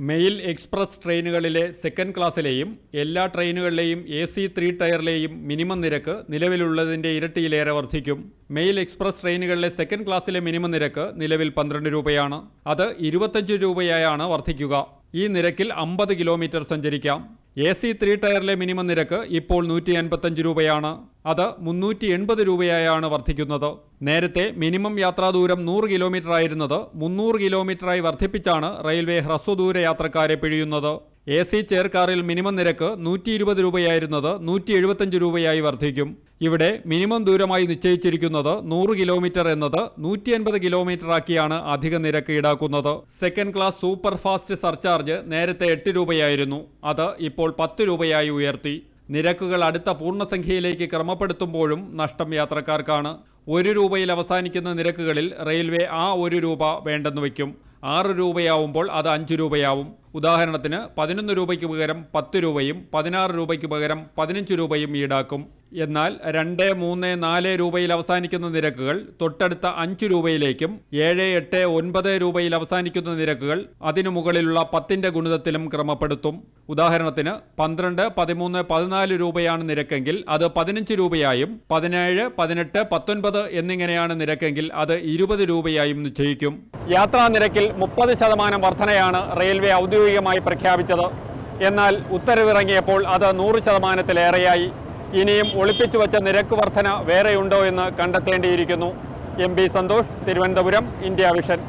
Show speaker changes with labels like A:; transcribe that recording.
A: Mail express ട്രെയിനുകളിലെ second ക്ലാസ്സിലെയും എല്ലാ ട്രെയിനുകളിലെയും എ സി ത്രീ ടയറിലെയും മിനിമം നിരക്ക് നിലവിലുള്ളതിന്റെ ഇരട്ടിയിലേറെ വർദ്ധിക്കും. മെയിൽ എക്സ്പ്രസ് ട്രെയിനുകളിലെ സെക്കൻഡ് ക്ലാസ്സിലെ മിനിമം നിരക്ക് നിലവിൽ പന്ത്രണ്ട് രൂപയാണ്. അത് ഇരുപത്തഞ്ച് രൂപയായാണ് വർദ്ധിക്കുക. ഈ നിരക്കിൽ അമ്പത് കിലോമീറ്റർ സഞ്ചരിക്കാം. എ സി ത്രീ ടയറിലെ മിനിമം നിരക്ക് ഇപ്പോൾ നൂറ്റി അൻപത്തഞ്ച് രൂപയാണ്. അത് മുന്നൂറ്റി എൺപത് രൂപയായാണ് വർദ്ധിക്കുന്നത്. നേരത്തെ മിനിമം യാത്രാദൂരം നൂറ് കിലോമീറ്റർ ആയിരുന്നത് മുന്നൂറ് കിലോമീറ്ററായി വർദ്ധിപ്പിച്ചാണ് റെയിൽവേ ഹ്രസ്വദൂര യാത്രക്കാരെ പിഴിയുന്നത്. എ സി ചെയർ കാറിൽ മിനിമം നിരക്ക് നൂറ്റി ഇരുപത് രൂപയായിരുന്നത് നൂറ്റി എഴുപത്തഞ്ച് രൂപയായി വർദ്ധിക്കും. ഇവിടെ മിനിമം ദൂരമായി നിശ്ചയിച്ചിരിക്കുന്നത് നൂറ് കിലോമീറ്റർ എന്നത് നൂറ്റി അൻപത് കിലോമീറ്റർ ആക്കിയാണ് അധിക നിരക്ക് ഈടാക്കുന്നത്. Second class super fast surcharge നേരത്തെ എട്ട് രൂപയായിരുന്നു. അത് ഇപ്പോൾ പത്ത് രൂപയായി ഉയർത്തി. നിരക്കുകൾ അടുത്ത പൂർണസംഖ്യയിലേക്ക് ക്രമപ്പെടുത്തുമ്പോഴും നഷ്ടം യാത്രക്കാർക്കാണ്. ഒരു രൂപയിൽ അവസാനിക്കുന്ന നിരക്കുകളിൽ റെയിൽവേ ആ ഒരു രൂപ വേണ്ടെന്ന് വയ്ക്കും. ആറ് രൂപയാവുമ്പോൾ അത് അഞ്ച് രൂപയാവും. ഉദാഹരണത്തിന് പതിനൊന്ന് രൂപയ്ക്ക് പകരം പത്ത് രൂപയും പതിനാറ് രൂപയ്ക്ക് പകരം പതിനഞ്ച് രൂപയും ഈടാക്കും. എന്നാൽ രണ്ട് മൂന്ന് നാല് രൂപയിൽ അവസാനിക്കുന്ന നിരക്കുകൾ തൊട്ടടുത്ത അഞ്ച് രൂപയിലേക്കും ഏഴ് എട്ട് ഒൻപത് രൂപയിൽ അവസാനിക്കുന്ന നിരക്കുകൾ അതിനു മുകളിലുള്ള പത്തിന്റെ ഗുണിതത്തിലും ക്രമപ്പെടുത്തും. ഉദാഹരണത്തിന് പന്ത്രണ്ട് പതിമൂന്ന് പതിനാല് രൂപയാണ് നിരക്കെങ്കിൽ അത് പതിനഞ്ച് രൂപയായും പതിനേഴ് പതിനെട്ട് പത്തൊൻപത് എന്നിങ്ങനെയാണ് നിരക്കെങ്കിൽ അത് ഇരുപത് രൂപയായും നിശ്ചയിക്കും. യാത്രാ നിരക്കിൽ മുപ്പത് ശതമാനം വർധനയാണ് റെയിൽവേ ഔദ്യോഗികമായി പ്രഖ്യാപിച്ചത്. എന്നാൽ ഉത്തരവിറങ്ങിയപ്പോൾ അത് നൂറ് ശതമാനത്തിലേറെയായി. ഇനിയും ഒളിപ്പിച്ചു വച്ച നിരക്ക് വർധന വേറെയുണ്ടോ എന്ന് കണ്ടെത്തേണ്ടിയിരിക്കുന്നു. M Santhosh Thiruvananthapuram India Vision.